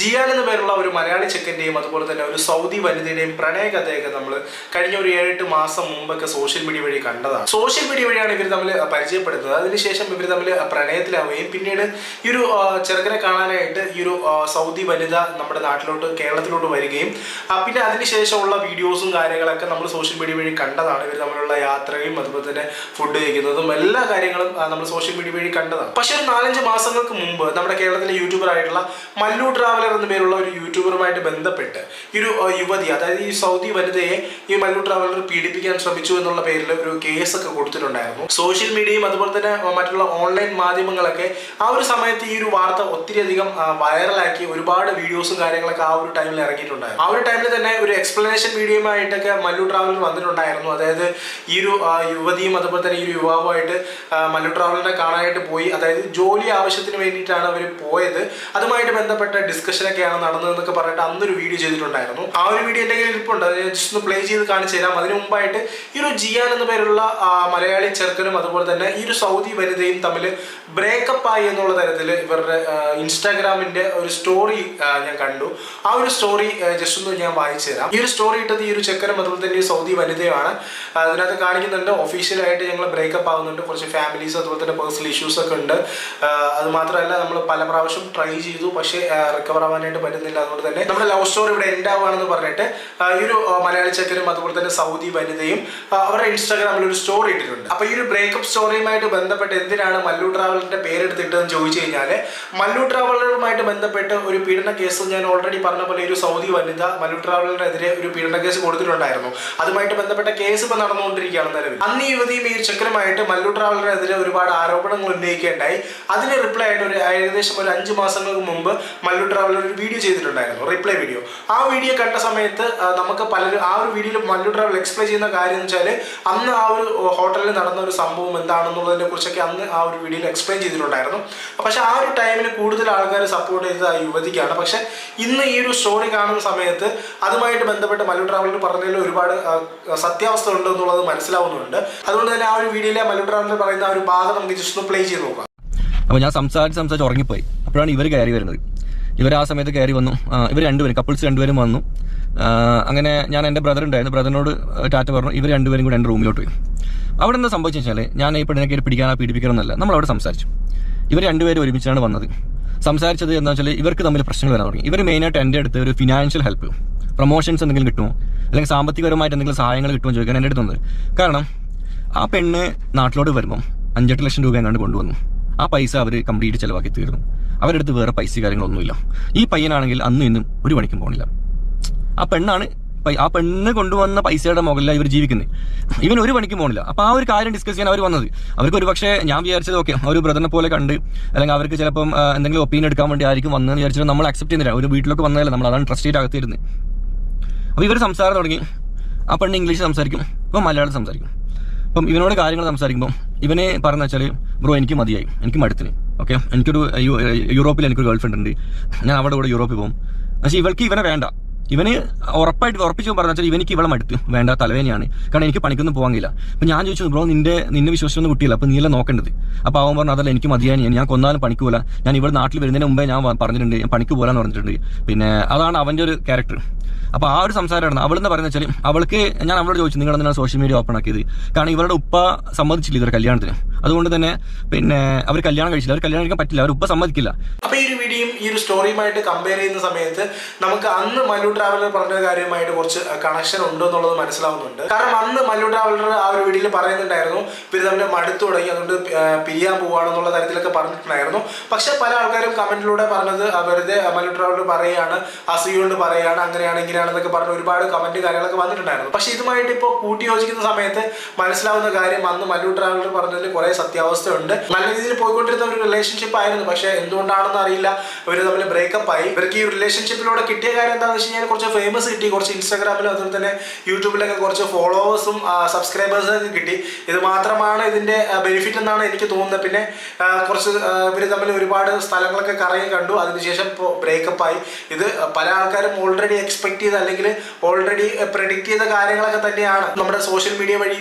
ജിയാൻ എന്ന പേരുള്ള ഒരു മലയാളി ചെക്കന്റെയും അതുപോലെ തന്നെ ഒരു സൗദി വനിതയുടെയും പ്രണയകഥയൊക്കെ നമ്മൾ കഴിഞ്ഞ ഒരു ഏഴെട്ട് മാസം മുമ്പൊക്കെ സോഷ്യൽ മീഡിയ വഴി കണ്ടതാണ്. സോഷ്യൽ മീഡിയ വഴിയാണ് ഇവർ തമ്മിൽ പരിചയപ്പെടുന്നത്. അതിനുശേഷം ഇവർ തമ്മിൽ പ്രണയത്തിലാവുകയും പിന്നീട് ഈ ഒരു ചെറുക്കനെ കാണാനായിട്ട് ഈ ഒരു സൗദി വനിത നമ്മുടെ നാട്ടിലോട്ട് കേരളത്തിലോട്ട് വരികയും പിന്നെ അതിനുശേഷമുള്ള വീഡിയോസും കാര്യങ്ങളൊക്കെ നമ്മൾ സോഷ്യൽ മീഡിയ വഴി കണ്ടതാണ്. ഇവർ തമ്മിലുള്ള യാത്രയും അതുപോലെ തന്നെ ഫുഡ് കഴിക്കുന്നതും എല്ലാ കാര്യങ്ങളും നമ്മൾ സോഷ്യൽ മീഡിയ വഴി കണ്ടതാണ്. പക്ഷേ ഒരു നാലഞ്ച് മാസങ്ങൾക്ക് മുമ്പ് നമ്മുടെ കേരളത്തിലെ യൂട്യൂബർ ആയിട്ടുള്ള മല്ലു ട്രാവലർ എന്ന പേരുള്ള ഒരു യൂട്യൂബറുമായിട്ട് ബന്ധപ്പെട്ട് ഈ ഒരു യുവതി അതായത് ഈ സൗദി വനിതയെ ഈ മല്ലു ട്രാവലർ പീഡിപ്പിക്കാൻ ശ്രമിച്ചു എന്നുള്ള പേരിൽ ഒരു കേസ് ഒക്കെ കൊടുത്തിട്ടുണ്ടായിരുന്നു. സോഷ്യൽ മീഡിയയും അതുപോലെ തന്നെ മറ്റുള്ള ഓൺലൈൻ മാധ്യമങ്ങളൊക്കെ ആ ഒരു സമയത്ത് ഈ ഒരു വാർത്ത ഒത്തിരി അധികം വൈറലാക്കി ഒരുപാട് വീഡിയോസും കാര്യങ്ങളൊക്കെ ആ ഒരു ടൈമിൽ ഇറങ്ങിയിട്ടുണ്ടായിരുന്നു. ആ ഒരു ടൈമിൽ തന്നെ ഒരു എക്സ്പ്ലനേഷൻ വീഡിയോയുമായിട്ടൊക്കെ മല്ലു ട്രാവലർ വന്നിട്ടുണ്ടായിരുന്നു. അതായത് ഈ ഒരു യുവതിയും അതുപോലെ തന്നെ ഈ ഒരു യുവാവുമായിട്ട് മല്ലു ട്രാവലറിനെ കാണാനായിട്ട് പോയി. അതായത് ജോലി ആവശ്യത്തിന് വേണ്ടിയിട്ടാണ് അവർ പോയത്. അതുമായിട്ട് ബന്ധപ്പെട്ട ഡിസ്കഷനൊക്കെയാണ് നടന്നതെന്നൊക്കെ പറഞ്ഞിട്ട് അന്നൊരു വീഡിയോ ചെയ്തിട്ടുണ്ടായിരുന്നു. ആ ഒരു വീഡിയോ എന്റെ കയ്യിൽ ഇരിപ്പുണ്ട്. അത് ജസ്റ്റ് ഒന്ന് പ്ലേ ചെയ്ത് കാണിച്ചു തരാം. അതിനു മുമ്പായിട്ട് ഈ ഒരു ജിയാൻ എന്ന പേരുള്ള മലയാളി ചെറുക്കനും അതുപോലെ തന്നെ ഈ ഒരു സൗദി വനിതയും തമ്മിൽ ബ്രേക്കപ്പ് ആയി എന്നുള്ള തരത്തിൽ ഇവരുടെ ഇൻസ്റ്റാഗ്രാമിന്റെ ഒരു സ്റ്റോറി ഞാൻ കണ്ടു. ആ ഒരു സ്റ്റോറി ജസ്റ്റ് ഒന്ന് ഞാൻ വായിച്ചു തരാം. ഈ ഒരു സ്റ്റോറി ഇട്ടത് ഈ ഒരു ചെക്കനും അതുപോലെ തന്നെ ഈ സൗദി വനിതയാണ് അതിനകത്ത് കാണിക്കുന്നുണ്ട്. ഒഫീഷ്യലായിട്ട് ഞങ്ങൾ ബ്രേക്കപ്പ് ആവുന്നുണ്ട്. കുറച്ച് ഫാമിലീസ് അതുപോലെ തന്നെ പേഴ്സണൽ ഇഷ്യൂസ് ഒക്കെ ഉണ്ട്. അത് മാത്രമല്ല നമ്മൾ പല പ്രാവശ്യം ട്രൈ ചെയ്തു. പക്ഷേ റിക്കവർ ആവാനായിട്ട് പറ്റുന്നില്ല. അതുകൊണ്ട് തന്നെ നമ്മുടെ ലവ് സ്റ്റോറി ഇവിടെ എൻഡ് ആവുകയാണെന്ന് പറഞ്ഞിട്ട് ഈ ഒരു മലയാളി ചെക്കനും അതുപോലെ തന്നെ സൗദി വനിതയും അവരുടെ ഇൻസ്റ്റാഗ്രാമിൽ ഒരു സ്റ്റോറി ഇട്ടിട്ടുണ്ട്. അപ്പൊ ഈ ഒരു ബ്രേക്കപ്പ് സ്റ്റോറിയുമായിട്ട് ബന്ധപ്പെട്ട് എന്തിനാണ് മല്ലു ട്രാവലറിന്റെ പേരെടുത്തിട്ടതെന്ന് ചോദിച്ചു കഴിഞ്ഞാൽ മല്ലു ട്രാവലറുമായിട്ട് ബന്ധപ്പെട്ട് ഒരു പീഡന കേസ് ഞാൻ ഓൾറെഡി പറഞ്ഞ പോലെ ഒരു സൗദി വനിത മല്ലു ട്രാവലറിനെതിരെ ഒരു പീഡന കേസ് കൊടുത്തിട്ടുണ്ടായിരുന്നു. അതുമായിട്ട് ബന്ധപ്പെട്ട കേസ് ഇപ്പൊ നടന്നുകൊണ്ടിരിക്കുകയാണ് നിലവിൽ. അന്ന് യുവതിയും ഈ ചെക്കനുമായിട്ട് മല്ലു ട്രാവലറിനെതിരെ ഒരുപാട് ആരോപണങ്ങൾ ഉന്നയിക്കുകയുണ്ടായി. അതിന് റിപ്ലൈ ആയിട്ട് ഒരു ഏകദേശം ഒരു അഞ്ച് മാസങ്ങൾക്ക് മുമ്പ് മല്ലു ട്രാവലർ ഒരു വീഡിയോ ചെയ്തിട്ടുണ്ടായിരുന്നു റിപ്ലൈ വീഡിയോ ആ വീഡിയോ കണ്ട സമയത്ത് നമുക്ക് പലരും ആ ഒരു വീഡിയോയിൽ മല്ലു ട്രാവൽ എക്സ്പ്ലെയിൻ ചെയ്യുന്ന കാര്യം എന്ന് വെച്ചാൽ അന്ന് ആ ഒരു ഹോട്ടലിൽ നടന്ന ഒരു സംഭവം എന്താണെന്നുള്ളതിനെ കുറിച്ചൊക്കെ അന്ന് ആ ഒരു വീഡിയോയിൽ എക്സ്പ്ലെയിൻ ചെയ്തിട്ടുണ്ടായിരുന്നു. പക്ഷെ ആ ഒരു ടൈമിൽ കൂടുതൽ ആൾക്കാർ സപ്പോർട്ട് ചെയ്തത് ആ യുവതിക്കാണ്. പക്ഷെ ഇന്ന് ഈ ഒരു സ്റ്റോറി കാണുന്ന സമയത്ത് അതുമായിട്ട് ബന്ധപ്പെട്ട് മല്ലു ട്രാവലിന് പറഞ്ഞതിൽ ഒരുപാട് സത്യാവസ്ഥ ഉണ്ട് എന്നുള്ളത് മനസ്സിലാവുന്നുണ്ട്. അതുകൊണ്ട് തന്നെ ആ ഒരു വീഡിയോയിലെ മല്ലു ട്രാവലിൽ പറയുന്ന ആ ഒരു ഭാഗം നമുക്ക് ജസ്റ്റ് ഒന്ന് പ്ലേ ചെയ്ത് നോക്കാം. അപ്പോൾ ഞാൻ സംസാരിച്ച് സംസാരിച്ച് ഉറങ്ങിപ്പോയി. അപ്പോഴാണ് ഇവർ കയറി വരുന്നത്. ഇവർ ആ സമയത്ത് കയറി വന്നു. ഇവർ രണ്ടുപേരും കപ്പിൾസ് രണ്ടുപേരും വന്നു. അങ്ങനെ ഞാൻ എന്റെ ബ്രദർ ഉണ്ടായിരുന്നു. ബ്രദറിനോട് ടാറ്റ പറഞ്ഞു ഇവർ രണ്ടുപേരും കൂടെ എന്റെ റൂമിലോട്ട് പോയി. അവിടെ എന്താ സംഭവിച്ചു വെച്ചാൽ ഞാൻ ഈ പെണ്ണിനെ കയറി പിടിക്കാനാ പീഡിപ്പിക്കണമെന്നല്ല നമ്മൾ അവിടെ സംസാരിച്ചു. ഇവർ രണ്ടുപേരും ഒരുമിച്ചാണ് വന്നത്. സംസാരിച്ചത് എന്താ വെച്ചാൽ ഇവർക്ക് തമ്മിൽ പ്രശ്നങ്ങൾ വരാൻ തുടങ്ങി. ഇവർ മെയിനായിട്ട് എന്റെ അടുത്ത് ഒരു ഫിനാൻഷ്യൽ ഹെൽപ്പ് പ്രൊമോഷൻസ് എന്തെങ്കിലും കിട്ടുമോ? അല്ലെങ്കിൽ സാമ്പത്തികപരമായിട്ട് എന്തെങ്കിലും സഹായങ്ങൾ കിട്ടുമോ ചോദിക്കാൻ എന്റെ അടുത്ത് വന്നത്. കാരണം ആ പെണ്ണ് നാട്ടിലോട്ട് വരുമ്പം അഞ്ചെട്ട് ലക്ഷം രൂപ എങ്ങാണ്ട് കൊണ്ടുവന്നു. ആ പൈസ അവർ കംപ്ലീറ്റ് ചിലവാക്കി തീർന്നു. അവരുടെ അടുത്ത് വേറെ പൈസ കാര്യങ്ങളൊന്നുമില്ല. ഈ പയ്യനാണെങ്കിൽ അന്നും ഇന്നും ഒരു പണിക്കും പോകണില്ല ആ പെണ്ണാണ് ആ പെണ്ണ് കൊണ്ടുവന്ന പൈസയുടെ മുകളിലാണ് ഇവർ ജീവിക്കുന്നത് ഇവൻ ഒരു പണിക്കും പോകണില്ല അപ്പൊ ആ ഒരു കാര്യം ഡിസ്കസ് ചെയ്യാൻ അവർ വന്നത്. അവർക്ക് ഒരു പക്ഷേ ഞാൻ വിചാരിച്ചത് ഓക്കെ ഒരു ബ്രദറിനെ പോലെ കണ്ട് അല്ലെങ്കിൽ അവർക്ക് ചിലപ്പം എന്തെങ്കിലും ഒപ്പീനിയൻ എടുക്കാൻ വേണ്ടി ആയിരിക്കും വന്നതെന്ന് വിചാരിച്ചിട്ട് നമ്മൾ അക്സെപ്റ്റ് ചെയ്യുന്നില്ല. ഒരു വീട്ടിലൊക്കെ വന്നതല്ലേ നമ്മൾ അതാണ് ട്രസ്റ്റ് ചെയ്ത് അകത്തിരുന്നത് അപ്പോൾ ഇവർ സംസാരം തുടങ്ങി. ആ പെണ്ണ് ഇംഗ്ലീഷ് സംസാരിക്കും ഇപ്പം മലയാളം സംസാരിക്കും. അപ്പം ഇവനോട് കാര്യങ്ങൾ സംസാരിക്കുമ്പോൾ ഇവനെ പറഞ്ഞു വെച്ചാൽ ബ്രോ എനിക്ക് മതിയായി. എനിക്ക് മടുത്തിന്. ഓക്കെ എനിക്കൊരു യൂറോപ്പിൽ എനിക്കൊരു ഗേൾ ഫ്രണ്ട് ഉണ്ട്. ഞാൻ അവിടെ കൂടെ യൂറോപ്പിൽ പോകും. പക്ഷേ ഇവൾക്ക് ഇവനെ വേണ്ട. ഇവന് ഉറപ്പായിട്ട് ഉറപ്പിച്ചു പറഞ്ഞു വെച്ചാൽ ഇവനിക്ക് ഇവളെ മടുത്തു വേണ്ട തലവേനയാണ് കാരണം എനിക്ക് പണിക്കൊന്നും പോകാനില്ല അപ്പൊ ഞാൻ ചോദിച്ചു ബ്രോ നിന്റെ നിന്നെ വിശ്വസിച്ചൊന്നും കുട്ടിയില്ല. അപ്പൊ നീല നോക്കേണ്ടത്? അപ്പൊ അവൻ പറഞ്ഞു അതല്ല എനിക്ക് മതിയാനി ഞാൻ കൊന്നാലും പണിക്ക് ഞാൻ ഇവിടെ നാട്ടിൽ വരുന്നതിന് മുമ്പേ ഞാൻ പറഞ്ഞിട്ടുണ്ട് ഞാൻ പണിക്ക് പോലാന്ന് പറഞ്ഞിട്ടുണ്ട്. പിന്നെ അതാണ് അവന്റെ ഒരു ക്യാരക്ടർ അപ്പൊ ആ ഒരു സംസാരമാണ് എന്ന് പറയുന്നത് വെച്ചാൽ അവൾക്ക് ഞാൻ അവളോട് ചോദിച്ചു നിങ്ങൾ എന്തിനാണ് സോഷ്യൽ മീഡിയ ഓപ്പൺ ആക്കിയത്? കാരണം ഇവരുടെ ഉപ്പ സമ്മതിച്ചില്ല ഇതൊരു കല്യാണത്തിന്. അതുകൊണ്ട് തന്നെ പിന്നെ അവർ കല്യാണം കഴിച്ചില്ല. അവർ കല്യാണം കഴിക്കാൻ പറ്റില്ല. അവർ ഉപ്പ സമ്മതിക്കില്ല. അപ്പൊ ഈ ഒരു വീഡിയോയും ഈ ഒരു സ്റ്റോറിയുമായിട്ട് കമ്പയർ ചെയ്യുന്ന സമയത്ത് നമുക്ക് അന്ന് മല്ലു ട്രാവലർ പറഞ്ഞ കാര്യമായിട്ട് കുറച്ച് കണക്ഷൻ ഉണ്ട് എന്നുള്ളത് മനസ്സിലാവുന്നുണ്ട്. കാരണം അന്ന് മല്ലു ട്രാവലർ ആ ഒരു വീഡിയോയിൽ പറയുന്നുണ്ടായിരുന്നു പിന്നെ തമ്മിൽ മടുത്തു തുടങ്ങി അതുകൊണ്ട് പിരിയാൻ പോവാണെന്നുള്ള തരത്തിലൊക്കെ പറഞ്ഞിട്ടുണ്ടായിരുന്നു. പക്ഷെ പല ആൾക്കാരും കമന്റിലൂടെ പറഞ്ഞത് വെറുതെ മല്ലു ട്രാവലർ പറയുകയാണ് അസൂയ കൊണ്ട് പറയുകയാണ് അങ്ങനെയാണ് ഇങ്ങനെയാണെന്നൊക്കെ പറഞ്ഞ് ഒരുപാട് കമന്റ് കാര്യങ്ങളൊക്കെ വന്നിട്ടുണ്ടായിരുന്നു. പക്ഷെ ഇതുമായിട്ട് ഇപ്പോൾ കൂട്ടി യോജിക്കുന്ന സമയത്ത് മനസ്സിലാവുന്ന കാര്യം അന്ന് മല്ലു ട്രാവലർ പറഞ്ഞതിൽ കുറെ സത്യാവസ്ഥയുണ്ട്. നല്ല രീതിയിൽ പോയിക്കൊണ്ടിരുന്ന ഒരു റിലേഷൻഷിപ്പ് ആയിരുന്നു. പക്ഷെ എന്തുകൊണ്ടാണെന്ന് അറിയില്ല. ഇവർ തമ്മിൽ ബ്രേക്കപ്പ് ആയി. ഇവർക്ക് ഈ റിലേഷൻഷിപ്പിലൂടെ കിട്ടിയ കാര്യം എന്താണെന്ന് വെച്ച് കഴിഞ്ഞാൽ കുറച്ച് ഫേമസ് കിട്ടി. കുറച്ച് ഇൻസ്റ്റാഗ്രാമിലും അതുപോലെ തന്നെ യൂട്യൂബിലൊക്കെ കുറച്ച് ഫോളോവേഴ്സും സബ്സ്ക്രൈബേഴ്സും കിട്ടി. ഇത് മാത്രമാണ് ഇതിന്റെ ബെനിഫിറ്റ് എന്നാണ് എനിക്ക് തോന്നുന്നത്. പിന്നെ കുറച്ച് ഇവർ തമ്മിൽ ഒരുപാട് സ്ഥലങ്ങളൊക്കെ കറങ്ങി കണ്ടു. അതിനുശേഷം ബ്രേക്കപ്പ് ആയി. ഇത് പല ആൾക്കാരും ഓൾറെഡി എക്സ്പെക്ട് ചെയ്ത അല്ലെങ്കിൽ ഓൾറെഡി പ്രെഡിക്റ്റ് ചെയ്ത കാര്യങ്ങളൊക്കെ തന്നെയാണ്. നമ്മുടെ സോഷ്യൽ മീഡിയ വഴി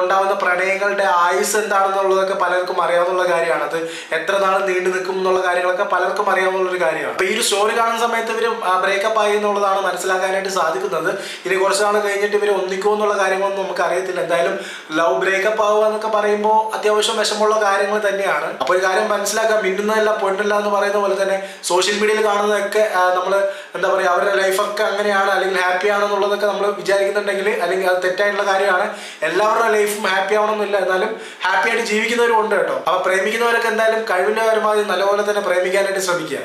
ഉണ്ടാകുന്ന പ്രണയങ്ങളുടെ ആയുസ് എന്താണെന്നുള്ളതൊക്കെ പലർക്കും അറിയാവുന്ന കാര്യമാണ് അത് എത്ര നാൾ നീണ്ടു നിൽക്കും എന്നുള്ള കാര്യങ്ങളൊക്കെ പലർക്കും അറിയാവുന്ന ഒരു കാര്യമാണ്. അപ്പൊ ഈ ഒരു സ്റ്റോറി കാണുന്ന സമയത്ത് ഇവർ ബ്രേക്കപ്പ് ആയി എന്നുള്ളതാണ് മനസ്സിലാക്കാനായിട്ട് സാധിക്കുന്നത്. ഇനി കുറച്ച് നാൾ കഴിഞ്ഞിട്ട് ഇവർ ഒന്നിക്കുമോ എന്നുള്ള കാര്യങ്ങളൊന്നും നമുക്ക് അറിയത്തില്ല. എന്തായാലും ലവ് ബ്രേക്കപ്പ് ആവുക എന്നൊക്കെ പറയുമ്പോൾ അത്യാവശ്യം വിഷമമുള്ള കാര്യങ്ങൾ തന്നെയാണ്. അപ്പോൾ ഒരു കാര്യം മനസ്സിലാക്കാം. മിന്നുന്നതല്ല പൊണ്ടല്ല എന്ന് പറയുന്ന പോലെ തന്നെ സോഷ്യൽ മീഡിയയിൽ കാണുന്നതൊക്കെ നമ്മൾ എന്താ പറയുക അവരുടെ ലൈഫൊക്കെ അങ്ങനെയാണ് അല്ലെങ്കിൽ ഹാപ്പി ആണെന്നുള്ളതൊക്കെ നമ്മൾ വിചാരിക്കുന്നുണ്ടെങ്കിൽ അല്ലെങ്കിൽ അത് തെറ്റായിട്ടുള്ള കാര്യമാണ്. എല്ലാവരുടെ ലൈഫും ഹാപ്പി ആവണമെന്നില്ല. എന്നാലും ഹാപ്പി ആയിട്ട് ജീവിക്കുന്നവരും ഉണ്ട് കേട്ടോ. അപ്പോൾ പ്രേമിക്കുന്നവരൊക്കെ എന്തായാലും കഴിവിന്റെ പരമാവധി നല്ലപോലെ തന്നെ പ്രേമിക്കാനായിട്ട് ശ്രമിക്കുക.